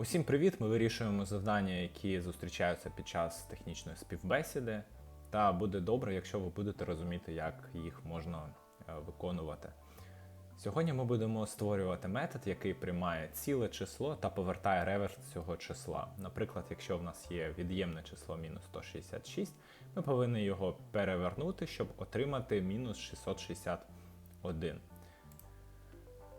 Усім привіт! Ми вирішуємо завдання, які зустрічаються під час технічної співбесіди. Та буде добре, якщо ви будете розуміти, як їх можна е, виконувати. Сьогодні ми будемо створювати метод, який приймає ціле число та повертає реверс цього числа. Наприклад, якщо в нас є від'ємне число мінус 166, ми повинні його перевернути, щоб отримати мінус 661.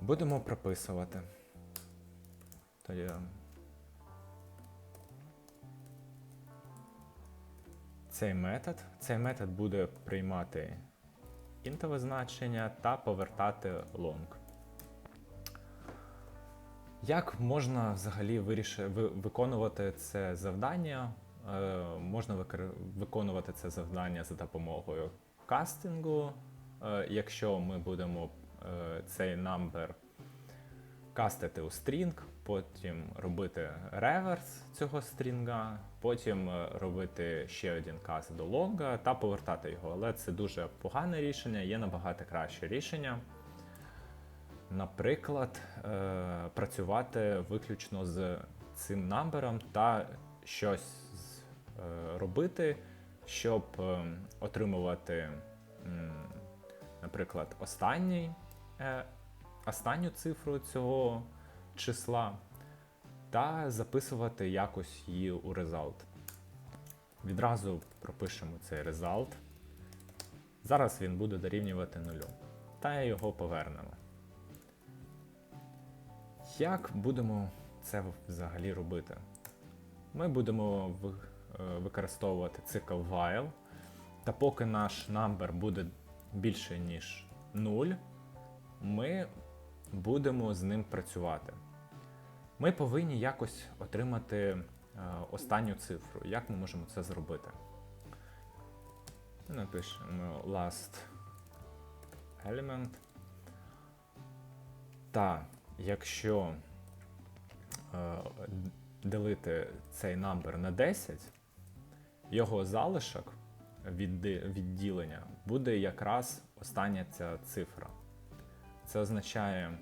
Будемо прописувати. Тоді цей метод. Цей метод буде приймати інтове значення та повертати long. Як можна взагалі виріш... ви- виконувати це завдання? Е, можна виконувати це завдання за допомогою кастингу. Е, якщо ми будемо е, цей number кастити у стрінг, потім робити реверс цього стрінга, потім е, робити ще один каст до лонга та повертати його. Але це дуже погане рішення, є набагато краще рішення. Наприклад, е, працювати виключно з цим намбером та щось е, робити, щоб отримувати, наприклад, останній останню цифру цього числа та записувати якось її у result. Відразу пропишемо цей result. Зараз він буде дорівнювати нулю. Та його повернемо. Як будемо це взагалі робити? Ми будемо е, використовувати цикл while, та поки наш number буде більше, ніж 0, ми будемо з ним працювати. Ми повинні якось отримати е, останню цифру. Як ми можемо це зробити? Напишемо last element. Та якщо е, ділити цей number на 10, його залишок відди- відділення буде якраз остання ця цифра. Це означає,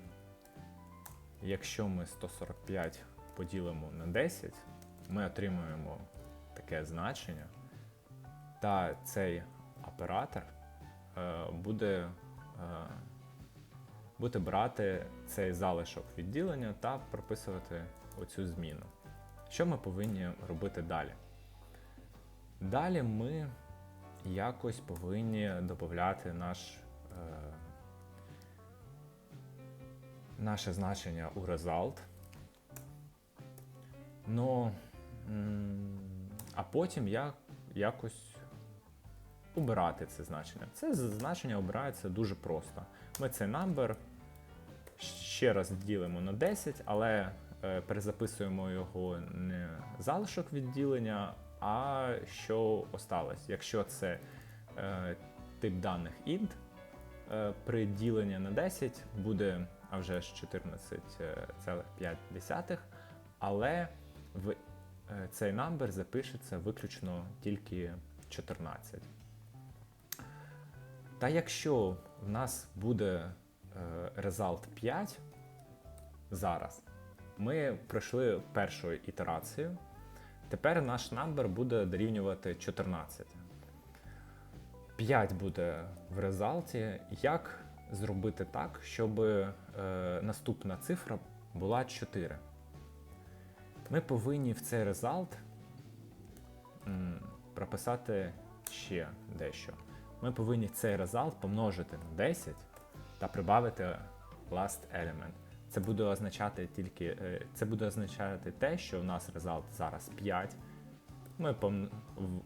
якщо ми 145 поділимо на 10, ми отримуємо таке значення, та цей оператор е, буде, е, буде брати цей залишок відділення та прописувати оцю зміну. Що ми повинні робити далі? Далі ми якось повинні додати наш. Наше значення у result. Ну, а потім я якось убирати це значення. Це значення обирається дуже просто. Ми цей number ще раз ділимо на 10, але е, перезаписуємо його не залишок відділення, а що осталось. Якщо це е, тип даних int, е, при діленні на 10 буде а вже ж 14,5, але в е, цей number запишеться виключно тільки 14. Та якщо в нас буде result 5 зараз, ми пройшли першу ітерацію. Тепер наш number буде дорівнювати 14. 5 буде в резалті. Як зробити так, щоб е, наступна цифра була 4? Ми повинні в цей резалт м, прописати ще дещо. Ми повинні цей резалт помножити на 10 та прибавити last element. Це буде означати тільки е, це буде означати те, що у нас резалт зараз 5. Ми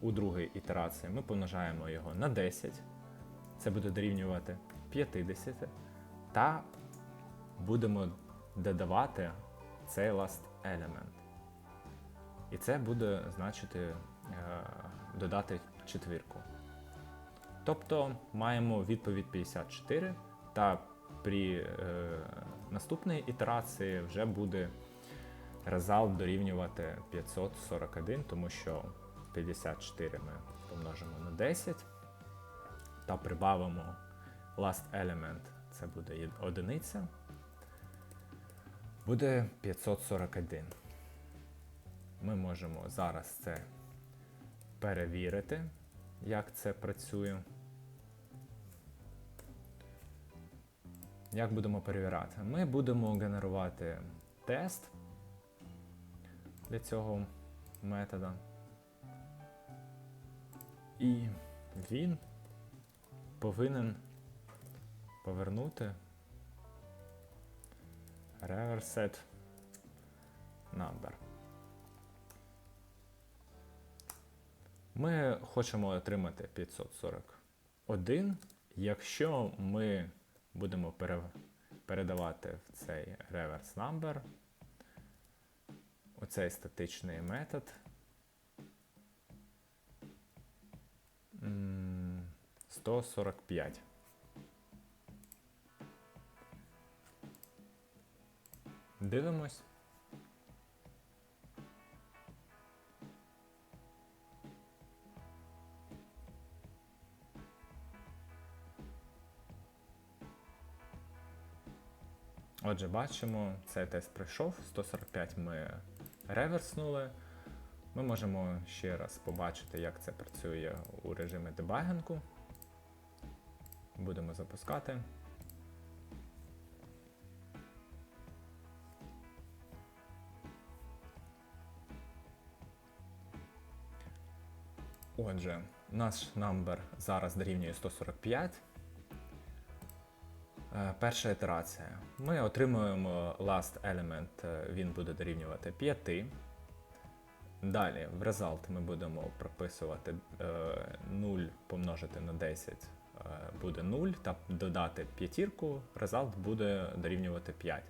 у другій ітерації ми помножаємо його на 10. Це буде дорівнювати 50. Та будемо додавати цей last element. І це буде значити е, додати четвірку. Тобто маємо відповідь 54, та при е, наступній ітерації вже буде результат дорівнювати 541, тому що 54 ми помножимо на 10 та прибавимо last element, це буде одиниця, буде 541. ми можемо зараз це перевірити, як це працює. Як будемо перевіряти? Ми будемо генерувати тест для цього метода. І він повинен повернути reverse number. Ми хочемо отримати 541, якщо ми будемо пере- передавати в цей reverse number оцей статичний метод. м, 145. Дивимось. Отже, бачимо, цей тест пройшов, 145 ми реверснули. Ми можемо ще раз побачити, як це працює у режимі дебагінгу. Будемо запускати. Отже, наш number зараз дорівнює 145. Е, Перша ітерація. Ми отримуємо last element, е, він буде дорівнювати 5. Далі в result ми будемо прописувати е, 0 помножити на 10 е, буде 0, та додати п'ятірку, result буде дорівнювати 5.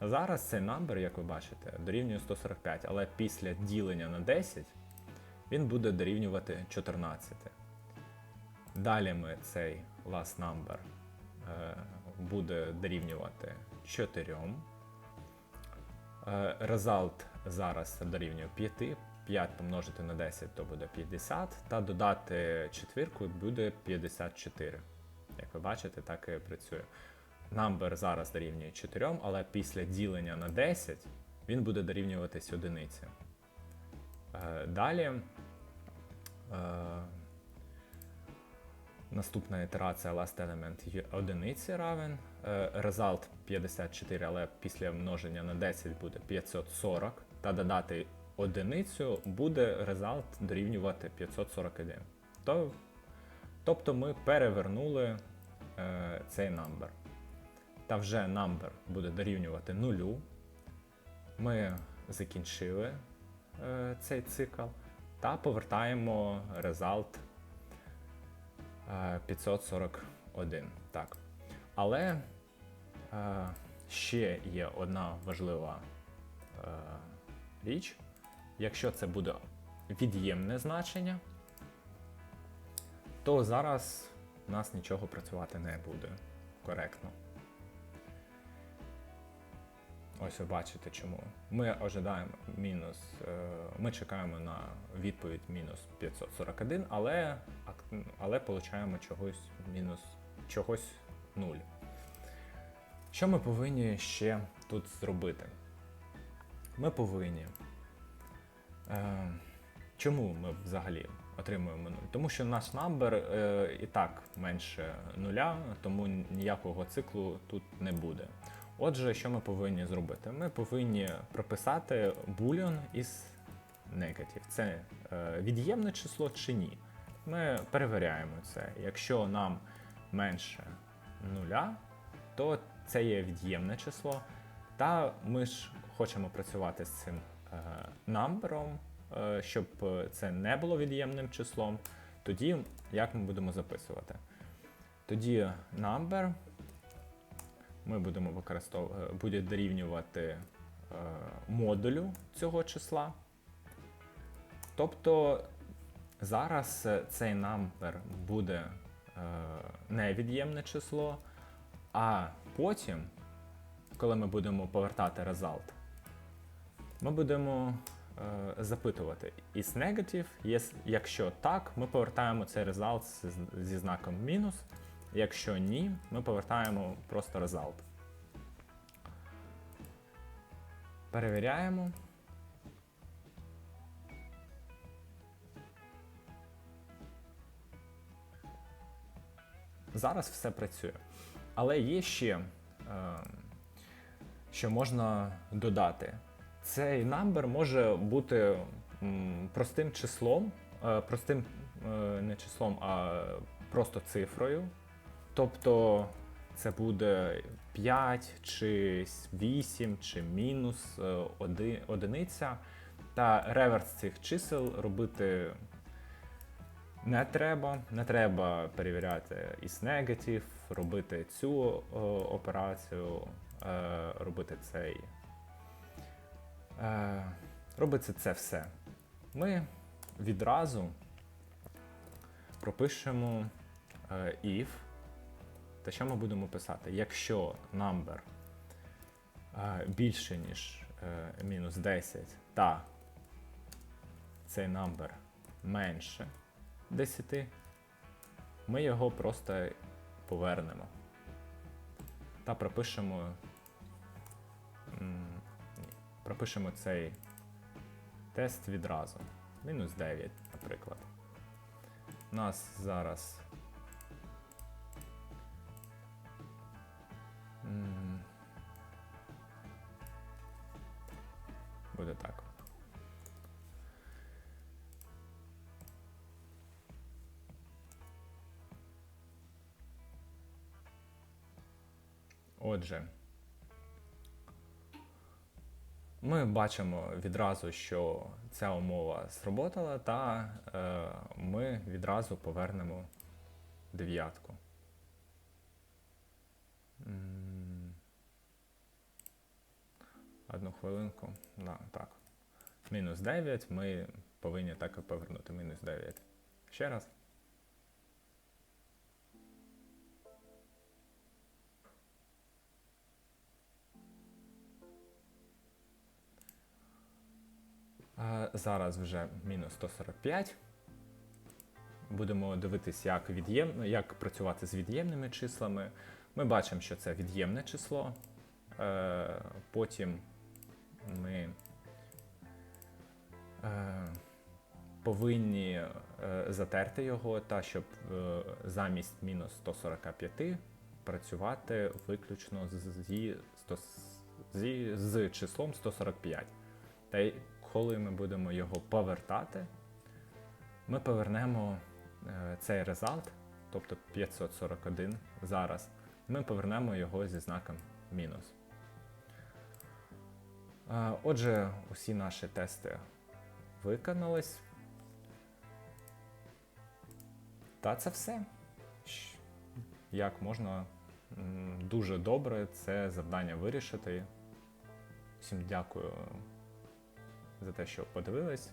Зараз цей number, як ви бачите, дорівнює 145, але після ділення на 10 він буде дорівнювати 14. Далі ми цей last number е, буде дорівнювати 4. Е, Result зараз дорівнює 5. 5 помножити на 10 то буде 50, та додати четвірку буде 54. Як ви бачите, так і працює. Number зараз дорівнює 4, але після ділення на 10 він буде дорівнюватись одиниці. Е, Далі е, наступна ітерація last element одиниці равен. Е, Result 54, але після множення на 10 буде 540. Та додати одиницю буде result дорівнювати 541. То, тобто ми перевернули е, цей number. Та вже number буде дорівнювати нулю. Ми закінчили цей цикл та повертаємо е, 541. Так. Але е, ще є одна важлива е, річ. Якщо це буде від'ємне значення, то зараз у нас нічого працювати не буде коректно. Ось ви бачите чому. Ми ожидаємо мінус, е, ми чекаємо на відповідь мінус 541, але, але получаємо чогось мінус чогось 0. Що ми повинні ще тут зробити? Ми повинні. Е, чому ми взагалі отримуємо 0? Тому що наш е, і так менше нуля, тому ніякого циклу тут не буде. Отже, що ми повинні зробити? Ми повинні прописати boolean із negative. Це е, від'ємне число чи ні. Ми перевіряємо це. Якщо нам менше нуля, то це є від'ємне число. Та ми ж хочемо працювати з цим е, намбером, е, щоб це не було від'ємним числом. Тоді як ми будемо записувати? Тоді number ми будемо використовувати, буде дорівнювати е, модулю цього числа. Тобто зараз е, цей number буде е, невід'ємне число, а потім, коли ми будемо повертати result, ми будемо е, запитувати is negative, якщо так, ми повертаємо цей result зі знаком мінус. Якщо ні, ми повертаємо просто result. Перевіряємо. Зараз все працює. Але є ще, е, що можна додати. Цей number може бути простим числом, е, простим е, не числом, а просто цифрою. Тобто це буде 5 чи 8 чи мінус е, оди- одиниця. Та реверс цих чисел робити не треба. Не треба перевіряти із негатив, робити цю е, операцію, е, робити цей. Е, робити це все. Ми відразу пропишемо е, if. Та що ми будемо писати? Якщо number е, більше, ніж е, мінус 10, та цей number менше 10, ми його просто повернемо. Та пропишемо. пропишемо цей тест відразу. Мінус 9, наприклад. У нас зараз. Буде так. Отже, ми бачимо відразу, що ця умова сработала, та е, ми відразу повернемо дев'ятку. М, Одну хвилинку. Да, так. Мінус 9. Ми повинні так і повернути. Мінус 9. Ще раз. Зараз вже мінус 145. Будемо дивитися, як, від'єм... як працювати з від'ємними числами. Ми бачимо, що це від'ємне число. Е, Потім ми е, повинні е, затерти його, та щоб е, замість мінус 145 працювати виключно зі, зі, з числом 145. Та й коли ми будемо його повертати, ми повернемо е, цей результат, тобто 541 зараз, ми повернемо його зі знаком мінус. Отже, усі наші тести виконались. Та це все. Як можна дуже добре це завдання вирішити. Всім дякую за те, що подивились.